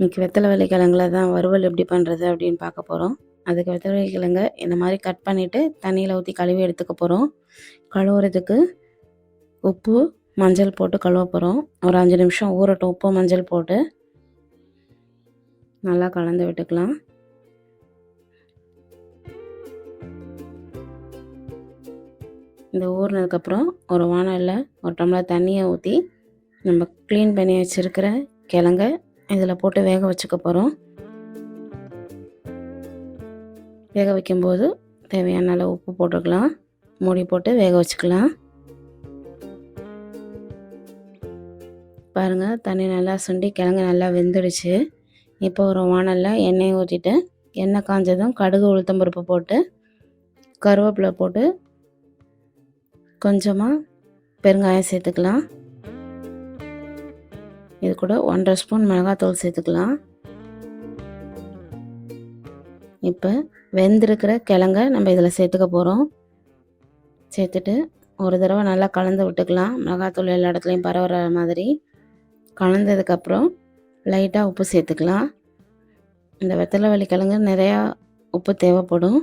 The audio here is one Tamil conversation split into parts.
இன்னைக்கு வெத்தலை வெள்ளை கிழங்குல தான் வறுவல் எப்படி பண்ணுறது அப்படின்னு பார்க்க போகிறோம் அதுக்கு வெத்தலை வெள்ளை கிழங்க இந்த மாதிரி கட் பண்ணிவிட்டு தண்ணியில் ஊற்றி கழுவி எடுத்துக்க போகிறோம் கழுவுறதுக்கு உப்பு மஞ்சள் போட்டு கழுவ போகிறோம் ஒரு அஞ்சு நிமிஷம் ஊறட்டும். உப்பு மஞ்சள் போட்டு நல்லா கலந்து விட்டுக்கலாம். இந்த ஊறினதுக்கப்புறம் ஒரு வானலில் ஒரு டம்ளர் தண்ணியை ஊற்றி நம்ம க்ளீன் பண்ணி வச்சுருக்கிற கிழங்க இதில் போட்டு வேக வச்சுக்க போகிறோம். வேக வைக்கும்போது தேவையான அளவு உப்பு போட்டுக்கலாம். மூடி போட்டு வேக வச்சுக்கலாம். பாருங்கள் தண்ணி நல்லா சுண்டி கிழங்கு நல்லா வெந்துடுச்சு. இப்போ ஒரு வானலில் எண்ணெய் ஊற்றிட்டு எண்ணெய் காஞ்சதும் கடுகு உளுத்தம்பருப்பு போட்டு கருவேப்பிலை போட்டு கொஞ்சமாக பெருங்காயம் சேர்த்துக்கலாம். இது கூட ஒன்றரை ஸ்பூன் மிளகாத்தூள் சேர்த்துக்கலாம். இப்போ வெந்திருக்கிற கிழங்க நம்ம இதில் சேர்த்துக்க போகிறோம் சேர்த்துட்டு ஒரு தடவை நல்லா கலந்து விட்டுக்கலாம். மிளகாத்தூள் எல்லா இடத்துலையும் பரவுற மாதிரி. கலந்ததுக்கப்புறம் லைட்டாக உப்பு சேர்த்துக்கலாம். இந்த வெத்தலை வலி கிழங்கு நிறையா உப்பு தேவைப்படும்.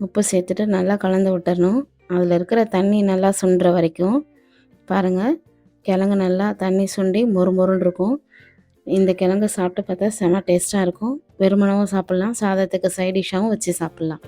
உப்பு சேர்த்துட்டு நல்லா கலந்து விட்டுறணும். அதில் இருக்கிற தண்ணி நல்லா சுண்டுற வரைக்கும். பாருங்கள் கிழங்கு நல்லா தண்ணி சுண்டி மொறு மொறுன்னு இருக்கும். இந்த கிழங்கு சாப்பிட்டு பார்த்தா செம டேஸ்ட்டாக இருக்கும். வெறுமனவும் சாப்பிட்லாம். சாதத்துக்கு சைடிஷாகவும் வச்சு சாப்பிட்லாம்.